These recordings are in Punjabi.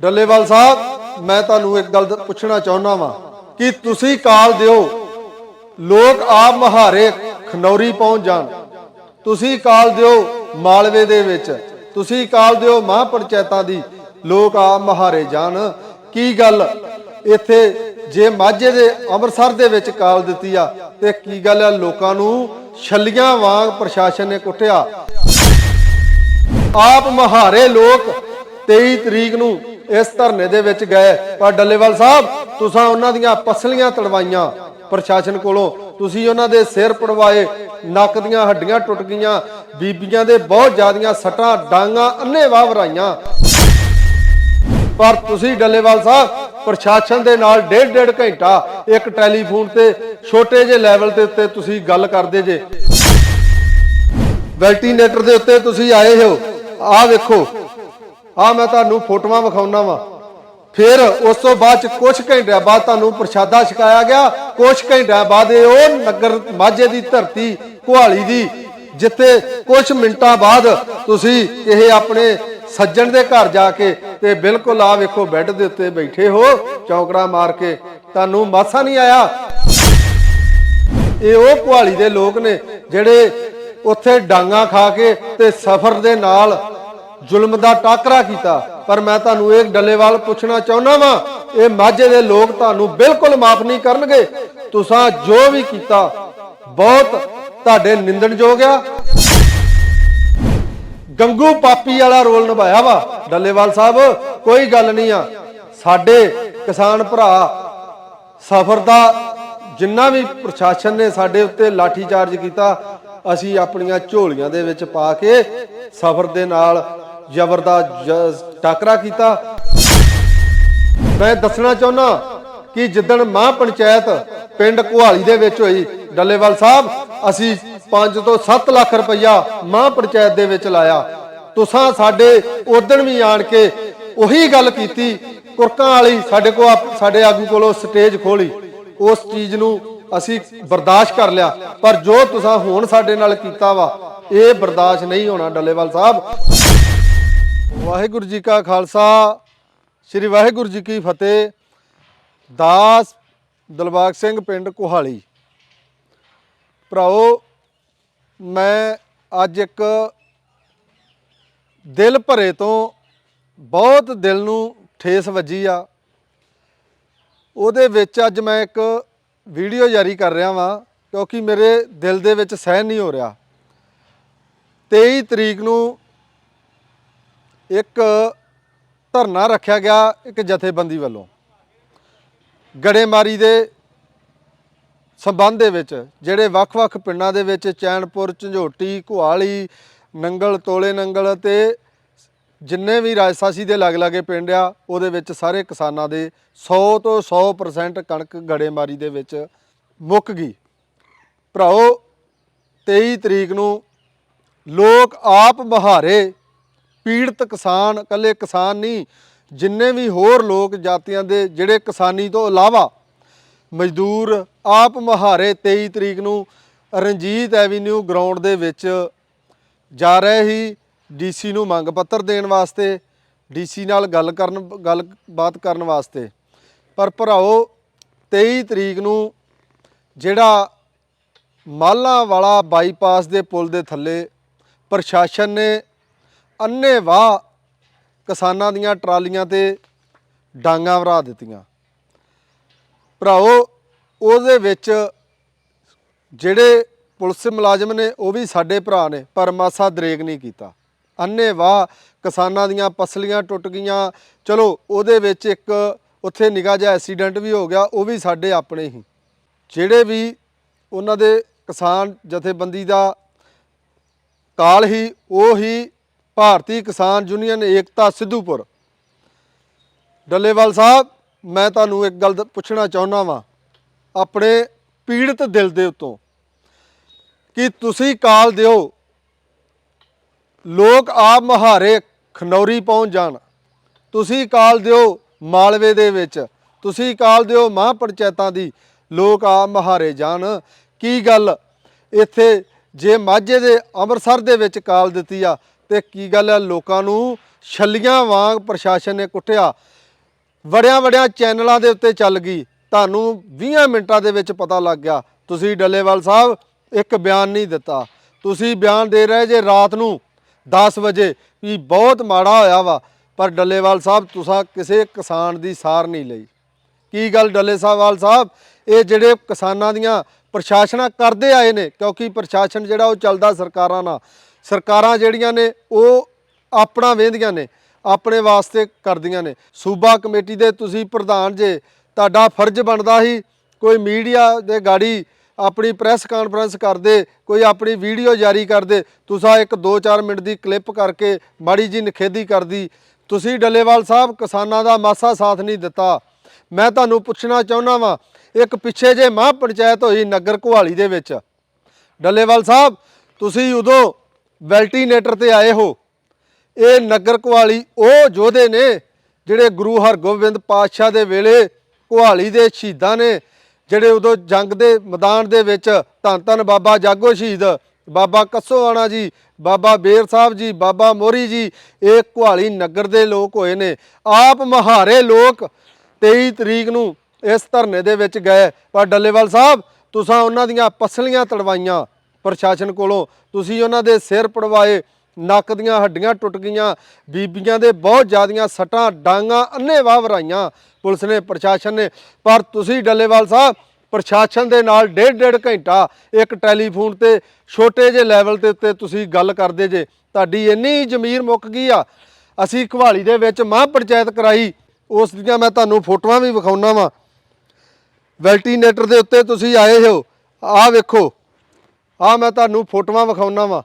ਡੱਲੇਵਾਲ ਸਾਹਿਬ, ਮੈਂ ਤੁਹਾਨੂੰ ਇੱਕ ਗੱਲ ਪੁੱਛਣਾ ਚਾਹੁੰਦਾ ਵਾਂ ਕਿ ਤੁਸੀਂ ਕਾਲ ਦਿਓ, ਲੋਕ ਆਪ ਮਹਾਰੇ ਖਨੌਰੀ ਪਹੁੰਚ ਜਾਣ। ਤੁਸੀਂ ਕਾਲ ਦਿਓ ਮਾਲਵੇ ਦੇ ਵਿੱਚ, ਤੁਸੀਂ ਕਾਲ ਦਿਓ ਮਹਾਂ ਪੰਚਾਇਤਾਂ ਦੀ, ਲੋਕ ਆਪ ਮਹਾਰੇ ਜਾਣ। ਕੀ ਗੱਲ ਇੱਥੇ ਜੇ ਮਾਝੇ ਦੇ ਅੰਮ੍ਰਿਤਸਰ ਦੇ ਵਿੱਚ ਕਾਲ ਦਿੱਤੀ ਆ, ਤੇ ਕੀ ਗੱਲ ਆ ਲੋਕਾਂ ਨੂੰ ਛੱਲੀਆਂ ਵਾਂਗ ਪ੍ਰਸ਼ਾਸਨ ਨੇ ਕੁੱਟਿਆ? ਆਪ ਮਹਾਰੇ ਲੋਕ 23 ਤਰੀਕ ਨੂੰ ਇਸ ਧਰਨੇ ਦੇ ਵਿੱਚ ਗਏ। ਪਰ ਡੱਲੇਵਾਲ ਸਾਹਿਬ, ਤੁਸੀਂ ਉਹਨਾਂ ਦੀਆਂ ਪਸਲੀਆਂ ਤੜਵਾਈਆਂ। ਪ੍ਰਸ਼ਾਸਨ ਕੋਲੋਂ ਤੁਸੀਂ ਉਹਨਾਂ ਦੇ ਸਿਰ ਪੜਵਾਏ, ਨੱਕ ਦੀਆਂ ਹੱਡੀਆਂ ਟੁੱਟ ਗਈਆਂ, ਬੀਬੀਆਂ ਦੇ ਬਹੁਤ ਜ਼ਿਆਦੀਆਂ ਸੱਟਾਂ, ਡਾਂਗਾ ਅੰਨੇਵਾਹ ਵਰਾਈਆਂ। ਪਰ ਤੁਸੀਂ ਡੱਲੇਵਾਲ ਸਾਹਿਬ, ਪ੍ਰਸ਼ਾਸਨ ਦੇ ਨਾਲ ਡੇਢ ਡੇਢ ਘੰਟਾ ਇੱਕ ਟੈਲੀਫੋਨ ਤੇ ਛੋਟੇ ਜਿਹੇ ਲੈਵਲ ਦੇ ਉੱਤੇ ਤੁਸੀਂ ਗੱਲ ਕਰਦੇ ਜੇ। ਵੈਂਟੀਲੇਟਰ ਦੇ ਉੱਤੇ ਤੁਸੀਂ ਆਏ ਹੋ। ਆਹ ਵੇਖੋ ਆਹ ਮੈਂ ਤੁਹਾਨੂੰ ਫੋਟੋਆਂ ਵਿਖਾਉਣਾ ਵਾ। ਫਿਰ ਉਸ ਤੋਂ ਬਾਅਦ ਚ ਕੁਝ ਘੰਟਿਆਂ ਬਾਅਦ ਤੁਹਾਨੂੰ ਪ੍ਰਸ਼ਾਦਾ ਛਕਾਇਆ ਗਿਆ। ਕੁਝ ਘੰਟਿਆਂ ਬਾਅਦ ਇਹ ਉਹ ਨਗਰ ਮਾਝੇ ਦੀ ਧਰਤੀ ਕੁਹਾਲੀ ਦੀ, ਜਿੱਥੇ ਕੁਝ ਮਿੰਟਾਂ ਬਾਅਦ ਤੁਸੀਂ ਇਹ ਆਪਣੇ ਸੱਜਣ ਦੇ ਘਰ ਜਾ ਕੇ ਤੇ ਬਿਲਕੁਲ ਆ ਵੇਖੋ ਬੈੱਡ ਦੇ ਉੱਤੇ ਬੈਠੇ ਹੋ, ਚੌਕੜਾ ਮਾਰ ਕੇ। ਤੁਹਾਨੂੰ ਮਾਸਾ ਨਹੀਂ ਆਇਆ? ਇਹ ਉਹ ਕੁਹਾਲੀ ਦੇ ਲੋਕ ਨੇ ਜਿਹੜੇ ਉੱਥੇ ਡਾਂਗਾ ਖਾ ਕੇ ਤੇ ਸਫ਼ਰ ਦੇ ਨਾਲ ਜ਼ੁਲਮ ਦਾ ਟਾਕਰਾ ਕੀਤਾ। ਪਰ ਮੈਂ ਤੁਹਾਨੂੰ ਇੱਕ ਡੱਲੇਵਾਲ ਪੁੱਛਣਾ ਚਾਹੁੰਦਾ ਵਾਂ, ਇਹ ਮਾਝੇ ਦੇ ਲੋਕ ਤੁਹਾਨੂੰ ਬਿਲਕੁਲ ਮਾਫ ਨਹੀਂ ਕਰਨਗੇ। ਤੁਸੀਂ ਜੋ ਵੀ ਕੀਤਾ, ਬਹੁਤ ਤੁਹਾਡੇ ਨਿੰਦਣਯੋਗ ਆ। ਗੰਗੂ ਪਾਪੀ ਵਾਲਾ ਰੋਲ ਨਿਭਾਇਆ ਵਾ, ਡੱਲੇਵਾਲ ਸਾਹਿਬ, ਕੋਈ ਗੱਲ ਨਹੀਂ ਆ। ਸਾਡੇ ਕਿਸਾਨ ਭਰਾ ਸਫਰ ਦਾ ਜਿੰਨਾ ਵੀ ਪ੍ਰਸ਼ਾਸਨ ਨੇ ਸਾਡੇ ਉੱਤੇ ਲਾਠੀ ਚਾਰਜ ਕੀਤਾ, ਅਸੀਂ ਆਪਣੀਆਂ ਝੋਲੀਆਂ ਦੇ ਵਿੱਚ ਪਾ ਕੇ ਸਫਰ ਦੇ ਨਾਲ ਜ਼ਬਰਦਸਤ ਟਾਕਰਾ ਕੀਤਾ। ਮੈਂ ਦੱਸਣਾ ਚਾਹੁੰਦਾ ਕਿ ਜਿੱਦਣ ਮਾਂ ਪੰਚਾਇਤ ਪਿੰਡ ਕੁਹਾਲੀ ਦੇ ਵਿੱਚ ਹੋਈ, ਡੱਲੇਵਾਲ ਸਾਹਿਬ, ਅਸੀਂ 5 ਤੋਂ 7 ਲੱਖ ਰੁਪਈਆ ਮਾਂ ਪੰਚਾਇਤ ਦੇ ਵਿੱਚ ਲਾਇਆ। ਤੁਸੀਂ ਸਾਡੇ ਉਦਣ ਵੀ ਆਣ ਕੇ ਉਹੀ ਗੱਲ ਕੀਤੀ, ਕੁਰਕਾਂ ਵਾਲੀ ਸਾਡੇ ਕੋਲ ਸਾਡੇ ਆਗੂ ਕੋਲੋਂ ਸਟੇਜ ਖੋਲੀ। ਉਸ ਚੀਜ਼ ਨੂੰ ਅਸੀਂ ਬਰਦਾਸ਼ਤ ਕਰ ਲਿਆ। ਪਰ ਜੋ ਤੁਸੀਂ ਹੁਣ ਸਾਡੇ ਨਾਲ ਕੀਤਾ ਵਾ, ਇਹ ਬਰਦਾਸ਼ਤ ਨਹੀਂ ਹੋਣਾ, ਡੱਲੇਵਾਲ ਸਾਹਿਬ। ਵਾਹਿਗੁਰੂ ਜੀ ਕਾ ਖਾਲਸਾ, ਸ੍ਰੀ ਵਾਹਿਗੁਰੂ ਜੀ ਕੀ ਫਤਿਹ। ਦਾਸ ਦਲਬਾਗ ਸਿੰਘ ਪਿੰਡ ਕੁਹਾਲੀ। ਭਰਾਓ ਮੈਂ ਅੱਜ ਇੱਕ ਦਿਲ ਭਰੇ ਤੋਂ ਬਹੁਤ ਦਿਲ ਨੂੰ ਠੇਸ ਵੱਜੀ ਆ। ਉਹਦੇ ਵਿੱਚ ਅੱਜ ਮੈਂ ਇੱਕ ਵੀਡੀਓ ਜਾਰੀ ਕਰ ਰਿਹਾ ਵਾਂ, ਕਿਉਂਕਿ ਮੇਰੇ ਦਿਲ ਦੇ ਵਿੱਚ ਸਹਿਣ ਨਹੀਂ ਹੋ ਰਿਹਾ। 23 ਤਰੀਕ ਨੂੰ ਇੱਕ ਧਰਨਾ ਰੱਖਿਆ ਗਿਆ ਇੱਕ ਜਥੇਬੰਦੀ ਵੱਲੋਂ। ਗੜੇਮਾਰੀ ਦੇ ਸੰਬੰਧ ਦੇ ਵਿੱਚ, ਜਿਹੜੇ ਵੱਖ-ਵੱਖ ਪਿੰਡਾਂ ਦੇ ਵਿੱਚ ਚੈਨਪੁਰ ਝੰਝੋਟੀ ਕੁਹਾਲੀ ਨੰਗਲ, ਤੋਲੇ ਨੰਗਲ ਤੇ ਜਿੰਨੇ ਵੀ ਰਾਜਸਾਸੀ ਦੇ ਲਾਗੇ-ਲਾਗੇ ਪਿੰਡ ਆ, ਉਹਦੇ ਵਿੱਚ ਸਾਰੇ ਕਿਸਾਨਾਂ ਦੇ 100 ਤੋਂ 100% ਕਣਕ ਗੜੇਮਾਰੀ ਦੇ ਵਿੱਚ ਮੁੱਕ ਗਈ। ਭਰਾਓ 23 ਤਰੀਕ ਨੂੰ ਲੋਕ ਆਪ ਬਹਾਰੇ ਪੀੜਤ ਕਿਸਾਨ, ਇਕੱਲੇ ਕਿਸਾਨ ਨਹੀਂ, ਜਿੰਨੇ ਵੀ ਹੋਰ ਲੋਕ ਜਾਤੀਆਂ ਦੇ ਜਿਹੜੇ ਕਿਸਾਨੀ ਤੋਂ ਇਲਾਵਾ ਮਜ਼ਦੂਰ, ਆਪ ਮਹਾਰੇ 23 ਤਰੀਕ ਨੂੰ ਰਣਜੀਤ ਐਵੀਨਿਊ ਗਰਾਊਂਡ ਦੇ ਵਿੱਚ ਜਾ ਰਹੇ ਹੀ ਡੀਸੀ ਨੂੰ ਮੰਗ ਪੱਤਰ ਦੇਣ ਵਾਸਤੇ, ਡੀਸੀ ਨਾਲ ਗੱਲ ਕਰਨ ਗੱਲ ਬਾਤ ਕਰਨ ਵਾਸਤੇ। ਪਰ ਭਰਾਓ 23 ਤਰੀਕ ਨੂੰ ਜਿਹੜਾ ਮਾਲਾ ਵਾਲਾ ਬਾਈਪਾਸ ਦੇ ਪੁਲ ਦੇ ਥੱਲੇ ਪ੍ਰਸ਼ਾਸਨ ਨੇ ਅੰਨ੍ਹੇਵਾਹ ਕਿਸਾਨਾਂ ਦੀਆਂ ਟਰਾਲੀਆਂ ਤੇ ਡਾਂਗਾ ਵਰਾ ਦਿੱਤੀਆਂ। ਭਰਾਓ, ਉਹਦੇ ਵਿੱਚ ਜਿਹੜੇ ਪੁਲਿਸ ਮੁਲਾਜ਼ਮ ਨੇ, ਉਹ ਵੀ ਸਾਡੇ ਭਰਾ ਨੇ, ਪਰ ਮਾਸਾ ਦਰੇਗ ਨਹੀਂ ਕੀਤਾ। ਅੰਨ੍ਹੇਵਾਹ ਕਿਸਾਨਾਂ ਦੀਆਂ ਪਸਲੀਆਂ ਟੁੱਟ ਗਈਆਂ। ਚਲੋ, ਉਹਦੇ ਵਿੱਚ ਇੱਕ ਉੱਥੇ ਨਿਗਾਹ ਜਿਹਾ ਐਕਸੀਡੈਂਟ ਵੀ ਹੋ ਗਿਆ, ਉਹ ਵੀ ਸਾਡੇ ਆਪਣੇ ਹੀ। ਜਿਹੜੇ ਵੀ ਉਹਨਾਂ ਦੇ ਕਿਸਾਨ ਜਥੇਬੰਦੀ ਦਾ ਕਾਲ ਹੀ, ਉਹ ਹੀ ਭਾਰਤੀ ਕਿਸਾਨ ਯੂਨੀਅਨ ਏਕਤਾ ਸਿੱਧੂਪੁਰ। ਡੱਲੇਵਾਲ ਸਾਹਿਬ, ਮੈਂ ਤੁਹਾਨੂੰ ਇੱਕ ਗੱਲ ਪੁੱਛਣਾ ਚਾਹੁੰਦਾ ਵਾਂ, ਆਪਣੇ ਪੀੜਤ ਦਿਲ ਦੇ ਉੱਤੋਂ, ਕਿ ਤੁਸੀਂ ਕਾਲ ਦਿਓ, ਲੋਕ ਆਪ ਮਹਾਰੇ ਖਨੌਰੀ ਪਹੁੰਚ ਜਾਣ। ਤੁਸੀਂ ਕਾਲ ਦਿਓ ਮਾਲਵੇ ਦੇ ਵਿੱਚ, ਤੁਸੀਂ ਕਾਲ ਦਿਓ ਮਹਾਂ ਪੰਚਾਇਤਾਂ ਦੀ, ਲੋਕ ਆਪ ਮਹਾਰੇ ਜਾਣ। ਕੀ ਗੱਲ ਇੱਥੇ ਜੇ ਮਾਝੇ ਦੇ ਅੰਮ੍ਰਿਤਸਰ ਦੇ ਵਿੱਚ ਕਾਲ ਦਿੱਤੀ ਆ ਤੇ ਕੀ ਗੱਲ ਹੈ ਲੋਕਾਂ ਨੂੰ ਛੱਲੀਆਂ ਵਾਂਗ ਪ੍ਰਸ਼ਾਸਨ ਨੇ ਕੁੱਟਿਆ। ਵੜਿਆਂ ਵੜਿਆਂ ਚੈਨਲਾਂ ਦੇ ਉੱਤੇ ਚੱਲ ਗਈ। ਤੁਹਾਨੂੰ 20 ਮਿੰਟਾਂ ਦੇ ਵਿੱਚ ਪਤਾ ਲੱਗ ਗਿਆ। ਤੁਸੀਂ ਡੱਲੇਵਾਲ ਸਾਹਿਬ, ਇੱਕ ਬਿਆਨ ਨਹੀਂ ਦਿੱਤਾ। ਤੁਸੀਂ ਬਿਆਨ ਦੇ ਰਹੇ ਜੇ ਰਾਤ ਨੂੰ 10 ਵਜੇ, ਵੀ ਬਹੁਤ ਮਾੜਾ ਹੋਇਆ ਵਾ, ਪਰ ਡੱਲੇਵਾਲ ਸਾਹਿਬ, ਤੁਸੀਂ ਕਿਸੇ ਕਿਸਾਨ ਦੀ ਸਾਰ ਨਹੀਂ ਲਈ। ਕੀ ਗੱਲ ਡੱਲੇ ਸਾਹਿਬਾਲ ਸਾਹਿਬ? ਇਹ ਜਿਹੜੇ ਕਿਸਾਨਾਂ ਦੀਆਂ ਪ੍ਰਸ਼ਾਸਨਾਂ ਕਰਦੇ ਆਏ ਨੇ, ਕਿਉਂਕਿ ਪ੍ਰਸ਼ਾਸਨ ਜਿਹੜਾ ਉਹ ਚੱਲਦਾ ਸਰਕਾਰਾਂ ਨਾਲ। ਸਰਕਾਰਾਂ ਜਿਹੜੀਆਂ ਨੇ, ਉਹ ਆਪਣਾ ਵੇਂਦੀਆਂ ਨੇ, ਆਪਣੇ ਵਾਸਤੇ ਕਰਦੀਆਂ ਨੇ। ਸੂਬਾ ਕਮੇਟੀ ਦੇ ਤੁਸੀਂ ਪ੍ਰਧਾਨ ਜੇ, ਤੁਹਾਡਾ ਫਰਜ਼ ਬਣਦਾ ਸੀ, ਕੋਈ ਮੀਡੀਆ ਦੇ ਗਾੜੀ ਆਪਣੀ ਪ੍ਰੈਸ ਕਾਨਫਰੰਸ ਕਰਦੇ, ਕੋਈ ਆਪਣੀ ਵੀਡੀਓ ਜਾਰੀ ਕਰਦੇ, ਤੁਸੀਂ ਇੱਕ 2-4 ਮਿੰਟ ਦੀ ਕਲਿੱਪ ਕਰਕੇ ਮਾੜੀ ਜੀ ਨਖੇਦੀ ਕਰਦੀ। ਤੁਸੀਂ ਡੱਲੇਵਾਲ ਸਾਹਿਬ ਕਿਸਾਨਾਂ ਦਾ ਮਾਸਾ ਸਾਥ ਨਹੀਂ ਦਿੱਤਾ। ਮੈਂ ਤੁਹਾਨੂੰ ਪੁੱਛਣਾ ਚਾਹੁੰਦਾ ਵਾਂ, ਇੱਕ ਪਿੱਛੇ ਜੇ ਮਹਾਂ ਪੰਚਾਇਤ ਹੋਈ ਨਗਰ ਕੁਹਾਲੀ ਦੇ ਵਿੱਚ, ਡੱਲੇਵਾਲ ਸਾਹਿਬ, ਤੁਸੀਂ ਉਦੋਂ ਵੈਲਟੀਨੇਟਰ ਤੇ ਆਏ ਹੋ। ਇਹ ਨਗਰ ਕੁਹਾਲੀ ਉਹ ਯੋਧੇ ਨੇ ਜਿਹੜੇ ਗੁਰੂ ਹਰਗੋਬਿੰਦ ਪਾਤਸ਼ਾਹ ਦੇ ਵੇਲੇ ਕੁਹਾਲੀ ਦੇ ਸ਼ਹੀਦਾਂ ਨੇ, ਜਿਹੜੇ ਉਦੋਂ ਜੰਗ ਦੇ ਮੈਦਾਨ ਦੇ ਵਿੱਚ ਧੰਨ ਧੰਨ ਬਾਬਾ ਜਾਗੋ ਸ਼ਹੀਦ, ਬਾਬਾ ਕੱਸੋਆਣਾ ਜੀ, ਬਾਬਾ ਬੇਰ ਸਾਹਿਬ ਜੀ, ਬਾਬਾ ਮੋਰੀ ਜੀ, ਇਹ ਕੁਹਾਲੀ ਨਗਰ ਦੇ ਲੋਕ ਹੋਏ ਨੇ। ਆਪ ਮਹਾਰੇ ਲੋਕ 23 ਤਰੀਕ ਨੂੰ ਇਸ ਧਰਨੇ ਦੇ ਵਿੱਚ ਗਏ। ਪਰ ਡੱਲੇਵਾਲ ਸਾਹਿਬ, ਤੁਸੀਂ ਉਹਨਾਂ ਦੀਆਂ ਪਸਲੀਆਂ ਤੜਵਾਈਆਂ। ਪ੍ਰਸ਼ਾਸਨ ਕੋਲੋਂ ਤੁਸੀਂ ਉਹਨਾਂ ਦੇ ਸਿਰ ਪੜਵਾਏ, ਨੱਕ ਦੀਆਂ ਹੱਡੀਆਂ ਟੁੱਟ ਗਈਆਂ, ਬੀਬੀਆਂ ਦੇ ਬਹੁਤ ਜ਼ਿਆਦੀਆਂ ਸੱਟਾਂ, ਡਾਂਗਾ ਅੰਨੇਵਾਹ ਵਰਾਈਆਂ ਪੁਲਿਸ ਨੇ, ਪ੍ਰਸ਼ਾਸਨ ਨੇ। ਪਰ ਤੁਸੀਂ ਡੱਲੇਵਾਲ ਸਾਹਿਬ, ਪ੍ਰਸ਼ਾਸਨ ਦੇ ਨਾਲ ਡੇਢ ਡੇਢ ਘੰਟਾ ਇੱਕ ਟੈਲੀਫੋਨ ਤੇ ਛੋਟੇ ਜਿਹੇ ਲੈਵਲ ਤੇ ਉੱਤੇ ਤੁਸੀਂ ਗੱਲ ਕਰਦੇ ਜੇ, ਤੁਹਾਡੀ ਇੰਨੀ ਜ਼ਮੀਰ ਮੁੱਕ ਗਈ ਆ। ਅਸੀਂ ਘਵਾਲੀ ਦੇ ਵਿੱਚ ਮਹਾਂ ਪੰਚਾਇਤ ਕਰਾਈ, ਉਸ ਦੀਆਂ ਮੈਂ ਤੁਹਾਨੂੰ ਫੋਟੋਆਂ ਵੀ ਵਿਖਾਉਣਾ ਵਾਂ। ਵੈਲਟੀਨੇਟਰ ਦੇ ਉੱਤੇ ਤੁਸੀਂ ਆਏ ਹੋ, ਆਹ ਵੇਖੋ। ਆਹ ਮੈਂ ਤੁਹਾਨੂੰ ਫੋਟੋਆਂ ਵਿਖਾਉਣਾ ਵਾਂ।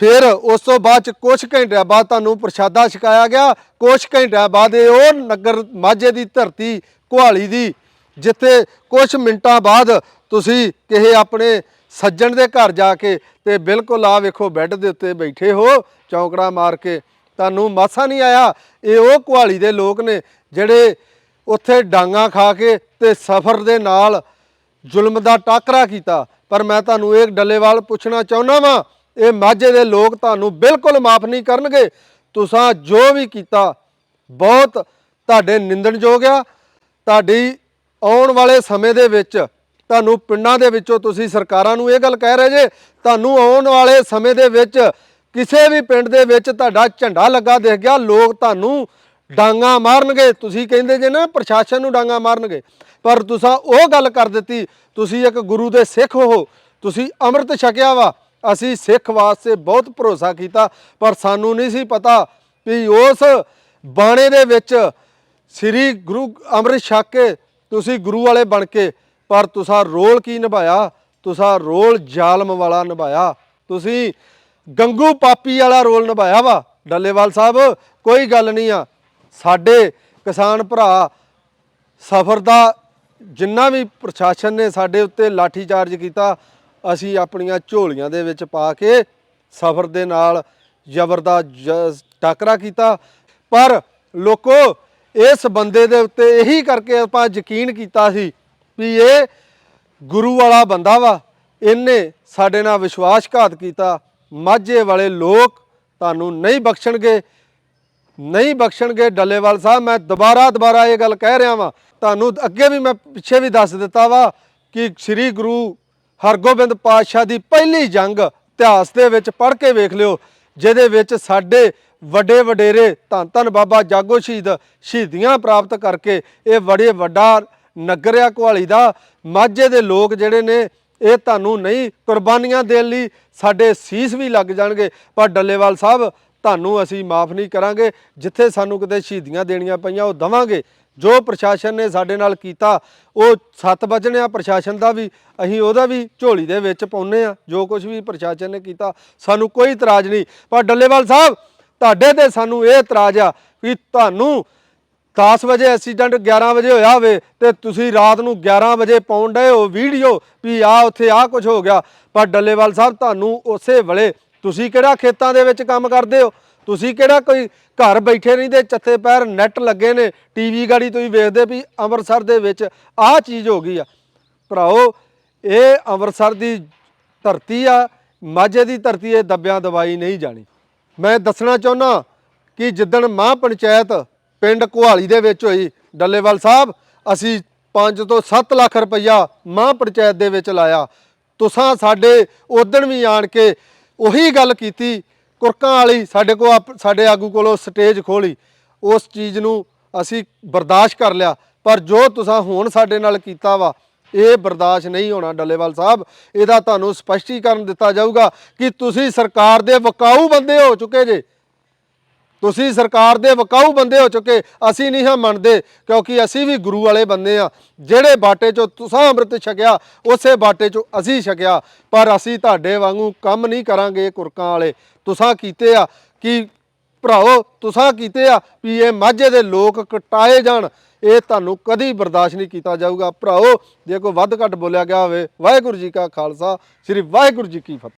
ਫਿਰ ਉਸ ਤੋਂ ਬਾਅਦ ਚ ਕੁਝ ਘੰਟਿਆਂ ਬਾਅਦ ਤੁਹਾਨੂੰ ਪ੍ਰਸ਼ਾਦਾ ਛਕਾਇਆ ਗਿਆ। ਕੁਝ ਘੰਟਿਆਂ ਬਾਅਦ ਇਹ ਉਹ ਨਗਰ ਮਾਝੇ ਦੀ ਧਰਤੀ ਕੁਹਾਲੀ ਦੀ, ਜਿੱਥੇ ਕੁਝ ਮਿੰਟਾਂ ਬਾਅਦ ਤੁਸੀਂ ਕਿਸੇ ਆਪਣੇ ਸੱਜਣ ਦੇ ਘਰ ਜਾ ਕੇ ਤੇ ਬਿਲਕੁਲ ਆ ਵੇਖੋ ਬੈੱਡ ਦੇ ਉੱਤੇ ਬੈਠੇ ਹੋ, ਚੌਂਕੜਾ ਮਾਰ ਕੇ। ਤੁਹਾਨੂੰ ਮਾਸਾ ਨਹੀਂ ਆਇਆ। ਇਹ ਉਹ ਕੁਹਾਲੀ ਦੇ ਲੋਕ ਨੇ ਜਿਹੜੇ ਉੱਥੇ ਡਾਂਗਾ ਖਾ ਕੇ ਤੇ ਸਫ਼ਰ ਦੇ ਨਾਲ ਜ਼ੁਲਮ ਦਾ ਟਾਕਰਾ ਕੀਤਾ। ਪਰ ਮੈਂ ਤੁਹਾਨੂੰ ਇਹ ਡੱਲੇਵਾਲ ਪੁੱਛਣਾ ਚਾਹੁੰਦਾ ਵਾਂ, ਇਹ ਮਾਝੇ ਦੇ ਲੋਕ ਤੁਹਾਨੂੰ ਬਿਲਕੁਲ ਮਾਫ ਨਹੀਂ ਕਰਨਗੇ। ਤੁਸੀਂ ਜੋ ਵੀ ਕੀਤਾ, ਬਹੁਤ ਤੁਹਾਡੇ ਨਿੰਦਣਯੋਗ ਆ। ਤੁਹਾਡੀ ਆਉਣ ਵਾਲੇ ਸਮੇਂ ਦੇ ਵਿੱਚ, ਤੁਹਾਨੂੰ ਪਿੰਡਾਂ ਦੇ ਵਿੱਚੋਂ ਤੁਸੀਂ ਸਰਕਾਰਾਂ ਨੂੰ ਇਹ ਗੱਲ ਕਹਿ ਰਹੇ ਜੇ, ਤੁਹਾਨੂੰ ਆਉਣ ਵਾਲੇ ਸਮੇਂ ਦੇ ਵਿੱਚ ਕਿਸੇ ਵੀ ਪਿੰਡ ਦੇ ਵਿੱਚ ਤੁਹਾਡਾ ਝੰਡਾ ਲੱਗਾ ਦੇਖ ਗਿਆ, ਲੋਕ ਤੁਹਾਨੂੰ ਡਾਂਗਾ ਮਾਰਨਗੇ। ਤੁਸੀਂ ਕਹਿੰਦੇ ਜੇ ਨਾ ਪ੍ਰਸ਼ਾਸਨ ਨੂੰ ਡਾਂਗਾ ਮਾਰਨਗੇ। ਪਰ ਤੁਸੀਂ ਉਹ ਗੱਲ ਕਰ ਦਿੱਤੀ, ਤੁਸੀਂ ਇੱਕ ਗੁਰੂ ਦੇ ਸਿੱਖ ਹੋ, ਤੁਸੀਂ ਅੰਮ੍ਰਿਤ ਛਕਿਆ ਵਾ, ਅਸੀਂ ਸਿੱਖ ਵਾਸਤੇ ਬਹੁਤ ਭਰੋਸਾ ਕੀਤਾ, ਪਰ ਸਾਨੂੰ ਨਹੀਂ ਸੀ ਪਤਾ ਵੀ ਉਸ ਬਾਣੇ ਦੇ ਵਿੱਚ ਸ੍ਰੀ ਗੁਰੂ ਅੰਮ੍ਰਿਤ ਛਕ ਕੇ ਤੁਸੀਂ ਗੁਰੂ ਵਾਲੇ ਬਣ ਕੇ, ਪਰ ਤੁਸੀਂ ਰੋਲ ਕੀ ਨਿਭਾਇਆ? ਤੁਸੀਂ ਰੋਲ ਜ਼ਾਲਮ ਵਾਲਾ ਨਿਭਾਇਆ। ਤੁਸੀਂ ਗੰਗੂ ਪਾਪੀ ਵਾਲਾ ਰੋਲ ਨਿਭਾਇਆ ਵਾ। ਡੱਲੇਵਾਲ ਸਾਹਿਬ, ਕੋਈ ਗੱਲ ਨਹੀਂ ਆ। ਸਾਡੇ ਕਿਸਾਨ ਭਰਾ ਸਫਰ ਦਾ ਜਿੰਨਾ ਵੀ ਪ੍ਰਸ਼ਾਸਨ ਨੇ ਸਾਡੇ ਉੱਤੇ ਲਾਠੀ ਚਾਰਜ ਕੀਤਾ, ਅਸੀਂ ਆਪਣੀਆਂ ਝੋਲੀਆਂ ਦੇ ਵਿੱਚ ਪਾ ਕੇ ਸਫਰ ਦੇ ਨਾਲ ਜ਼ਬਰਦਸਤ ਜ- ਟਾਕਰਾ ਕੀਤਾ। ਪਰ ਲੋਕੋ, ਇਸ ਬੰਦੇ ਦੇ ਉੱਤੇ ਇਹੀ ਕਰਕੇ ਆਪਾਂ ਯਕੀਨ ਕੀਤਾ ਸੀ ਵੀ ਇਹ ਗੁਰੂ ਵਾਲਾ ਬੰਦਾ ਵਾ। ਇਹਨੇ ਸਾਡੇ ਨਾਲ ਵਿਸ਼ਵਾਸਘਾਤ ਕੀਤਾ। ਮਾਝੇ ਵਾਲੇ ਲੋਕ ਤੁਹਾਨੂੰ ਨਹੀਂ ਬਖਸ਼ਣਗੇ। ਨਹੀਂ ਬਖਸ਼ਣਗੇ ਡੱਲੇਵਾਲ ਸਾਹਿਬ, ਮੈਂ ਦੁਬਾਰਾ ਦੁਬਾਰਾ ਇਹ ਗੱਲ ਕਹਿ ਰਿਹਾ ਵਾਂ। ਤੁਹਾਨੂੰ ਅੱਗੇ ਵੀ ਮੈਂ ਪਿੱਛੇ ਵੀ ਦੱਸ ਦਿੱਤਾ ਵਾ ਕਿ ਸ੍ਰੀ ਗੁਰੂ ਹਰਗੋਬਿੰਦ ਪਾਤਸ਼ਾਹ ਦੀ ਪਹਿਲੀ ਜੰਗ ਇਤਿਹਾਸ ਦੇ ਵਿੱਚ ਪੜ੍ਹ ਕੇ ਵੇਖ ਲਿਓ, ਜਿਹਦੇ ਵਿੱਚ ਸਾਡੇ ਵੱਡੇ ਵਡੇਰੇ ਧੰਨ ਧੰਨ ਬਾਬਾ ਜਾਗੋ ਸ਼ਹੀਦ ਸ਼ਹੀਦੀਆਂ ਪ੍ਰਾਪਤ ਕਰਕੇ ਇਹ ਬੜੇ ਵੱਡਾ ਨਗਰ ਆ ਕੁਹਾਲੀ ਦਾ ਮਾਝੇ ਦੇ ਲੋਕ ਜਿਹੜੇ ਨੇ, ਇਹ ਤੁਹਾਨੂੰ ਨਹੀਂ ਕੁਰਬਾਨੀਆਂ ਦੇਣ ਲਈ ਸਾਡੇ ਸੀਸ ਵੀ ਲੱਗ ਜਾਣਗੇ। ਪਰ ਡੱਲੇਵਾਲ ਸਾਹਿਬ ਤੁਹਾਨੂੰ ਅਸੀਂ ਮਾਫ ਨਹੀਂ ਕਰਾਂਗੇ। ਜਿੱਥੇ ਸਾਨੂੰ ਕਿਤੇ ਸ਼ਹੀਦੀਆਂ ਦੇਣੀਆਂ ਪਈਆਂ, ਉਹ ਦਵਾਂਗੇ। ਜੋ ਪ੍ਰਸ਼ਾਸਨ ਨੇ ਸਾਡੇ ਨਾਲ ਕੀਤਾ, ਉਹ ਸੱਤ ਵਜਣੇ ਆ, ਪ੍ਰਸ਼ਾਸਨ ਦਾ ਵੀ, ਅਸੀਂ ਉਹਦਾ ਵੀ ਝੋਲੀ ਦੇ ਵਿੱਚ ਪਾਉਨੇ ਆ। ਜੋ ਕੁਝ ਵੀ ਪ੍ਰਸ਼ਾਸਨ ਨੇ ਕੀਤਾ, ਸਾਨੂੰ ਕੋਈ ਇਤਰਾਜ਼ ਨਹੀਂ। ਪਰ ਡੱਲੇਵਾਲ ਸਾਹਿਬ, ਤੁਹਾਡੇ ਤੇ ਸਾਨੂੰ ਇਹ ਇਤਰਾਜ਼ ਆ ਕਿ ਤੁਹਾਨੂੰ 10 ਵਜੇ ਐਕਸੀਡੈਂਟ 11 ਵਜੇ ਹੋਇਆ ਹੋਵੇ ਤੇ ਤੁਸੀਂ ਰਾਤ ਨੂੰ 11 ਵਜੇ ਪਾਉਣ ਡਏ ਹੋ ਵੀਡੀਓ ਵੀ ਆ, ਉੱਥੇ ਆ ਕੁਝ ਹੋ ਗਿਆ। ਪਰ ਡੱਲੇਵਾਲ ਸਾਹਿਬ, ਤੁਹਾਨੂੰ ਉਸੇ ਵੇਲੇ ਤੁਸੀਂ ਕਿਹੜਾ ਖੇਤਾਂ ਦੇ ਵਿੱਚ ਕੰਮ ਕਰਦੇ ਹੋ? ਤੁਸੀਂ ਕਿਹੜਾ ਕੋਈ ਘਰ ਬੈਠੇ ਨਹੀਂ ਦੇ ਚੱਥੇ ਪੈਰ ਨੈਟ ਲੱਗੇ ਨੇ, ਟੀਵੀ ਗਾੜੀ ਤੁਸੀਂ ਵੇਖਦੇ ਵੀ ਅੰਮ੍ਰਿਤਸਰ ਦੇ ਵਿੱਚ ਆਹ ਚੀਜ਼ ਹੋ ਗਈ ਆ। ਭਰਾਓ, ਇਹ ਅੰਮ੍ਰਿਤਸਰ ਦੀ ਧਰਤੀ ਆ, ਮਾਝੇ ਦੀ ਧਰਤੀ, ਇਹ ਦੱਬਿਆਂ ਦਵਾਈ ਨਹੀਂ ਜਾਣੀ। ਮੈਂ ਦੱਸਣਾ ਚਾਹੁੰਦਾ ਕਿ ਜਿੱਦਣ ਮਾਂ ਪੰਚਾਇਤ ਪਿੰਡ ਕੁਹਾਲੀ ਦੇ ਵਿੱਚ ਹੋਈ, ਡੱਲੇਵਾਲ ਸਾਹਿਬ, ਅਸੀਂ 5 ਤੋਂ 7 ਲੱਖ ਰੁਪਈਆ ਮਾਂ ਪੰਚਾਇਤ ਦੇ ਵਿੱਚ ਲਾਇਆ। ਤੁਸਾਂ ਸਾਡੇ ਉਦਣ ਵੀ ਆਣ ਕੇ ਉਹੀ ਗੱਲ ਕੀਤੀ, ਕੁਰਕਾਂ ਵਾਲੀ ਸਾਡੇ ਕੋਲ ਆਪ- ਸਾਡੇ ਆਗੂ ਕੋਲੋਂ ਸਟੇਜ ਖੋਲੀ। ਉਸ ਚੀਜ਼ ਨੂੰ ਅਸੀਂ ਬਰਦਾਸ਼ਤ ਕਰ ਲਿਆ। ਪਰ ਜੋ ਤੁਸੀਂ ਹੁਣ ਸਾਡੇ ਨਾਲ ਕੀਤਾ ਵਾ, ਇਹ ਬਰਦਾਸ਼ਤ ਨਹੀਂ ਹੋਣਾ ਡੱਲੇਵਾਲ ਸਾਹਿਬ। ਇਹਦਾ ਤੁਹਾਨੂੰ ਸਪਸ਼ਟੀਕਰਨ ਦਿੱਤਾ ਜਾਊਗਾ ਕਿ ਤੁਸੀਂ ਸਰਕਾਰ ਦੇ ਵਕਾਊ ਬੰਦੇ ਹੋ ਚੁੱਕੇ ਜੇ। ਤੁਸੀਂ ਸਰਕਾਰ ਦੇ ਵਕਾਊ ਬੰਦੇ ਹੋ ਚੁੱਕੇ, ਅਸੀਂ ਨਹੀਂ ਹਾਂ ਮੰਨਦੇ, ਕਿਉਂਕਿ ਅਸੀਂ ਵੀ ਗੁਰੂ ਵਾਲੇ ਬੰਦੇ ਆ ਜਿਹੜੇ ਬਾਟੇ ਚੋਂ ਤੁਸੀਂ ਅੰਮ੍ਰਿਤ ਛਕਿਆ, ਉਸੇ ਬਾਟੇ ਚੋਂ ਅਸੀਂ ਛਕਿਆ। ਪਰ ਅਸੀਂ ਤੁਹਾਡੇ ਵਾਂਗੂ ਕੰਮ ਨਹੀਂ ਕਰਾਂਗੇ ਕੁਰਕਾਂ ਵਾਲੇ। ਤੁਸੀਂ ਕੀਤੇ ਆ ਕਿ ਭਰਾਓ ਤੁਸੀਂ ਕੀਤੇ ਆ ਵੀ ਇਹ ਮਾਝੇ ਦੇ ਲੋਕ ਕਟਾਏ ਜਾਣ। ਇਹ ਤੁਹਾਨੂੰ ਕਦੀ ਬਰਦਾਸ਼ਤ ਨਹੀਂ ਕੀਤਾ ਜਾਊਗਾ। ਭਰਾਓ ਜੇ ਕੋਈ ਵੱਧ ਘੱਟ ਬੋਲਿਆ ਗਿਆ ਹੋਵੇ, ਵਾਹਿਗੁਰੂ ਜੀ ਕਾ ਖਾਲਸਾ, ਸ੍ਰੀ ਵਾਹਿਗੁਰੂ ਜੀ ਕੀ ਫਤਿਹ।